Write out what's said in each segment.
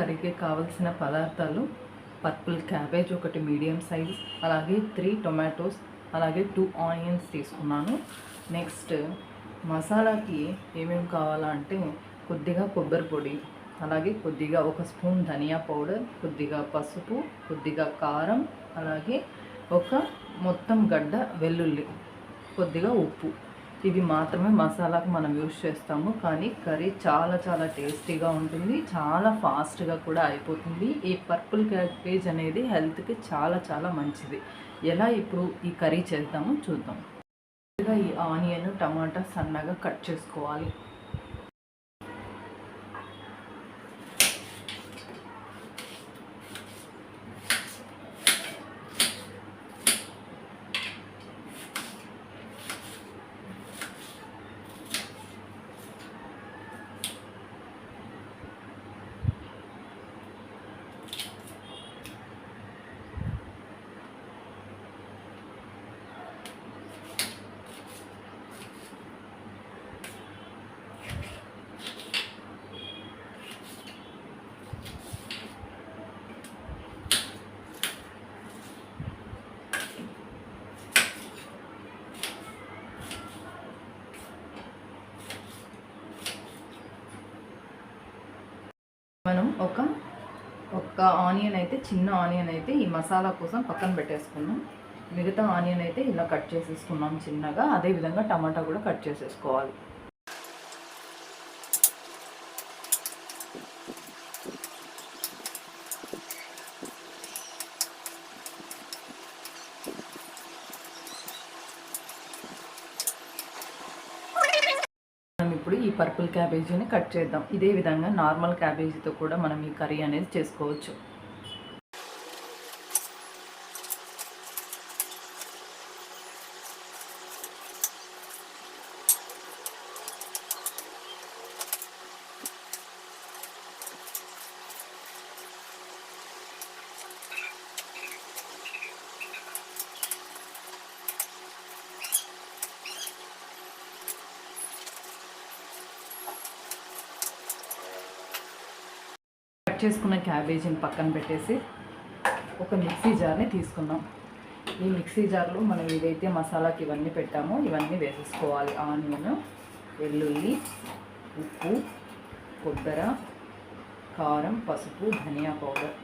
కర్రీకి కావలసిన పదార్థాలు పర్పుల్ క్యాబేజ్ ఒకటి మీడియం సైజ్ అలాగే త్రీ టొమాటోస్ అలాగే టూ ఆనియన్స్ తీసుకున్నాను. నెక్స్ట్ మసాలాకి ఏమేమి కావాలంటే కొద్దిగా కొబ్బరి పొడి అలాగే కొద్దిగా ఒక స్పూన్ ధనియా పౌడర్ కొద్దిగా పసుపు కొద్దిగా కారం అలాగే ఒక మొత్తం గడ్డ వెల్లుల్లి కొద్దిగా ఉప్పు. ఇవి మాత్రమే మసాలాకు మనం యూజ్ చేస్తాము. కానీ కర్రీ చాలా చాలా టేస్టీగా ఉంటుంది. చాలా ఫాస్ట్గా కూడా అయిపోతుంది. ఈ పర్పుల్ క్యాబేజ్ అనేది హెల్త్కి చాలా చాలా మంచిది. ఎలా ఇప్పుడు ఈ కర్రీ చేద్దామో చూద్దాం. ముందుగా ఈ ఆనియన్ టమాటా సన్నగా కట్ చేసుకోవాలి. మనం ఒక ఒక ఆనియన్ అయితే చిన్న ఆనియన్ అయితే ఈ మసాలా కోసం పక్కన పెట్టేసుకున్నాం. మిగతా ఆనియన్ అయితే ఇలా కట్ చేసేసుకున్నాం చిన్నగా. అదేవిధంగా టమాటా కూడా కట్ చేసేసుకోవాలి మనం ఇప్పుడు ఈ పర్పుల్ క్యాబేజీని కట్ చేద్దాం. ఇదే విధంగా నార్మల్ క్యాబేజీతో కూడా మనం ఈ కర్రీ అనేది చేసుకోవచ్చు. కట్ చేసుకున్న క్యాబేజీని పక్కన పెట్టేసి ఒక మిక్సీ జార్ని తీసుకుందాం. ఈ మిక్సీ జార్లో మనం ఏదైతే మసాలాకి ఇవన్నీ పెట్టామో ఇవన్నీ వేసేసుకోవాలి. ఆనియన్ వెల్లుల్లి ఉప్పు కొబ్బర కారం పసుపు ధనియా పౌడర్.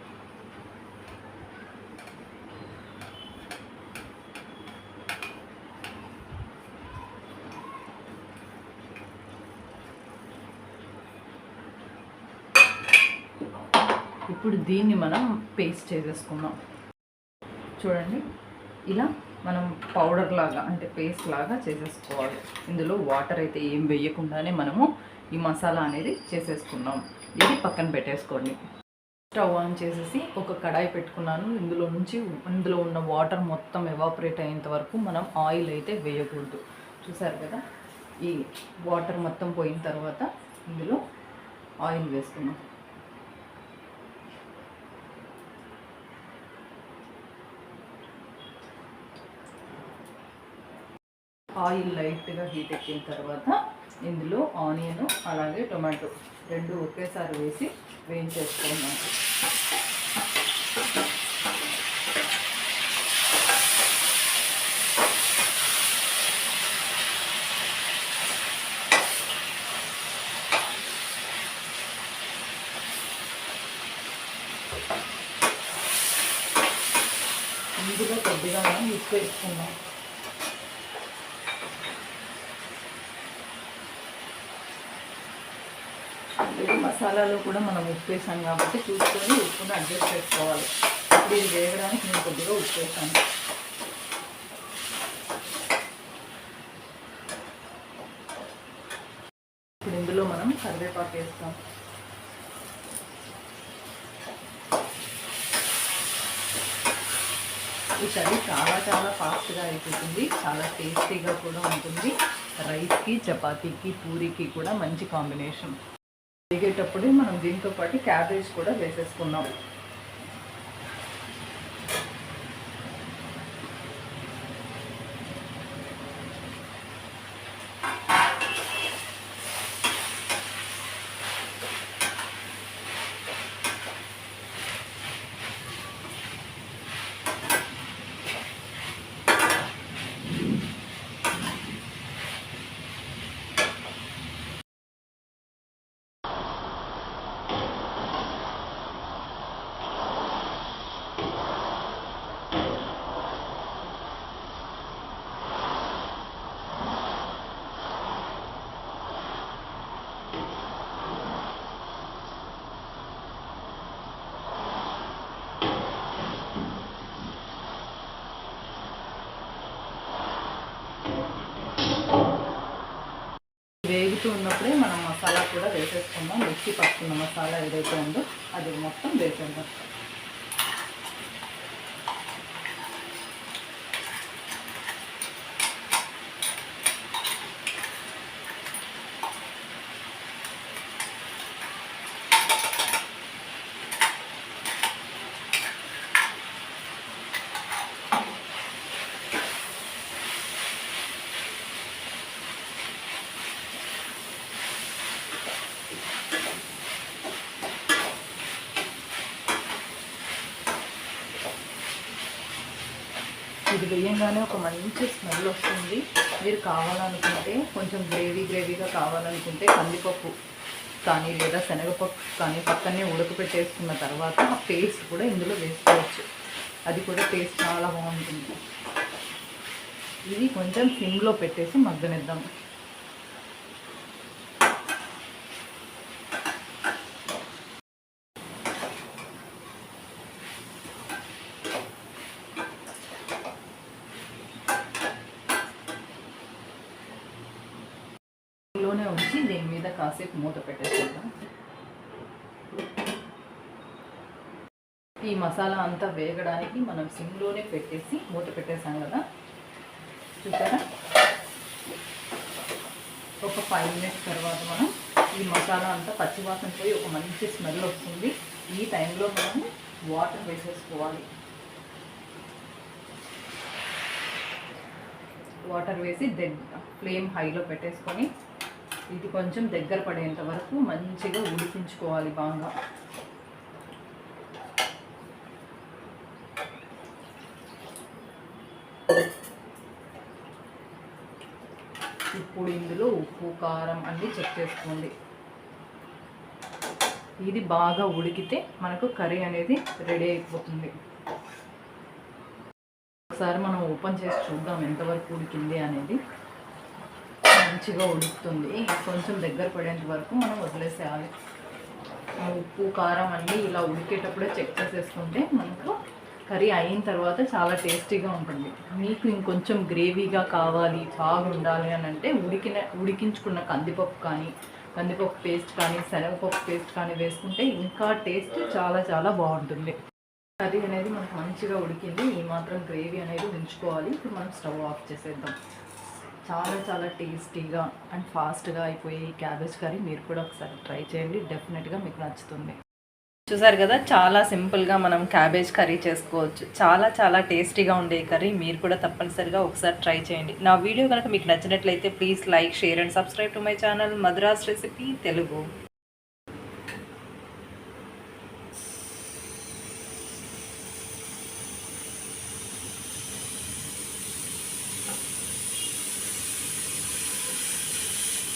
ఇప్పుడు దీన్ని మనం పేస్ట్ చేసేసుకుందాం. చూడండి ఇలా మనం పౌడర్ లాగా అంటే పేస్ట్ లాగా చేసేసుకోవాలి. ఇందులో వాటర్ అయితే ఏం వేయకుండానే మనము ఈ మసాలా అనేది చేసేసుకున్నాం ఇది పక్కన పెట్టేసుకోండి. స్టవ్ ఆన్ చేసేసి ఒక కడాయి పెట్టుకున్నాను. ఇందులో నుంచి ఇందులో ఉన్న వాటర్ మొత్తం ఎవాపరేట్ అయ్యేంత వరకు మనం ఆయిల్ అయితే వేయకూడదు. చూసారు కదా? ఈ వాటర్ మొత్తం పోయిన తర్వాత ఇందులో ఆయిల్ వేసుకున్నాం ఆయిల్ లైట్గా హీట్ ఎక్కిన తర్వాత ఇందులో ఆనియన్ అలాగే టొమాటో రెండు ఒకేసారి వేసి వేయించేసుకున్నాం ఇందులో కొద్దిగా మనం ఉప్పు వేసుకున్నాం ఇది మసాలాలో కూడా మనం ఉప్పు వేసాం కాబట్టి చూసుకొని ఉప్పుని అడ్జస్ట్ చేసుకోవాలి. ఇప్పుడు ఇది వేయడానికి నేను కొద్దిగా ఉప్పు వేసాను ఇప్పుడు ఇందులో మనం కరివేపాకు వేస్తాం. ఈ కర్రీ చాలా చాలా ఫాస్ట్గా అయిపోతుంది. చాలా టేస్టీగా కూడా ఉంటుంది. రైస్కి చపాతీకి పూరీకి కూడా మంచి కాంబినేషన్ వేగేటప్పుడు మనం దీంతో పాటు క్యాబేజ్ కూడా వేసేసుకున్నాం ఉడుకుతూ ఉన్నప్పుడే మనం మసాలా కూడా వేసేసుకుందాం. మిక్సీ పట్టుకున్న మసాలా ఏదైతే ఉందో అది మొత్తం వేసేద్దాం. ఇది వేయంగానే ఒక మంచి స్మెల్ వస్తుంది. మీరు కావాలనుకుంటే కొంచెం గ్రేవీ గ్రేవీగా కావాలనుకుంటే కందిపప్పు కానీ లేదా శనగపప్పు కానీ పక్కనే ఉడకపెట్టేసుకున్న తర్వాత ఆ పేస్ట్ కూడా ఇందులో వేసుకోవచ్చు. అది కూడా టేస్ట్ చాలా బాగుంటుంది. ఇది కొంచెం సిమ్లో పెట్టేసి మగ్గనిద్దాం. ఉంచి దీని మీద కాసేపు మూత పెట్టేసేద్దాం ఈ మసాలా అంతా వేగడానికి మనం సిమ్లోనే పెట్టేసి మూత పెట్టేసాం కదా. చూసారా? ఒక ఫైవ్ మినిట్స్ తర్వాత మనం ఈ మసాలా అంతా పచ్చివాసన పోయి ఒక మంచి స్మెల్ వస్తుంది. ఈ టైంలో మనం వాటర్ వేసేసుకోవాలి. వాటర్ వేసి దగ్గర ఫ్లేమ్ హైలో పెట్టేసుకొని ఇది కొంచెం దగ్గర పడేంత వరకు మంచిగా ఉడికించుకోవాలి బాగా. ఇప్పుడు ఇందులో ఉప్పు కారం అన్నీ చెక్ చేసుకోండి. ఇది బాగా ఉడికితే మనకు కర్రీ అనేది రెడీ అయిపోతుంది. ఒకసారి మనం ఓపెన్ చేసి చూద్దాం ఎంతవరకు ఉడికింది అనేది. మంచిగా ఉడుకుతుంది. కొంచెం దగ్గర పడేంత వరకు మనం వదిలేసేయాలి ఉప్పు కారం అన్నీ ఇలా ఉడికేటప్పుడే చెక్ చేసేసుకుంటే మనకు కర్రీ అయిన తర్వాత చాలా టేస్టీగా ఉంటుంది. మీకు ఇంకొంచెం గ్రేవీగా కావాలి బాగా ఉండాలి అని అంటే ఉడికిన ఉడికించుకున్న కందిపప్పు కానీ కందిపప్పు పేస్ట్ కానీ శనగపప్పు పేస్ట్ కానీ వేసుకుంటే ఇంకా టేస్ట్ చాలా చాలా బాగుంటుంది. కర్రీ అనేది మనకు మంచిగా ఉడికింది. ఈ మాత్రం గ్రేవీ అనేది ఉంచుకోవాలి ఇప్పుడు మనం స్టవ్ ఆఫ్ చేసేద్దాం. చాలా చాలా టేస్టీగా అండ్ ఫాస్ట్గా అయిపోయే ఈ క్యాబేజ్ కర్రీ మీరు కూడా ఒకసారి ట్రై చేయండి. డెఫినెట్గా మీకు నచ్చుతుంది. చూసారు కదా చాలా సింపుల్గా మనం క్యాబేజ్ కర్రీ చేసుకోవచ్చు. చాలా చాలా టేస్టీగా ఉండే కర్రీ మీరు కూడా తప్పనిసరిగా ఒకసారి ట్రై చేయండి. నా వీడియో కనుక మీకు నచ్చినట్లయితే please like share and subscribe to my channel Madras recipe Telugu.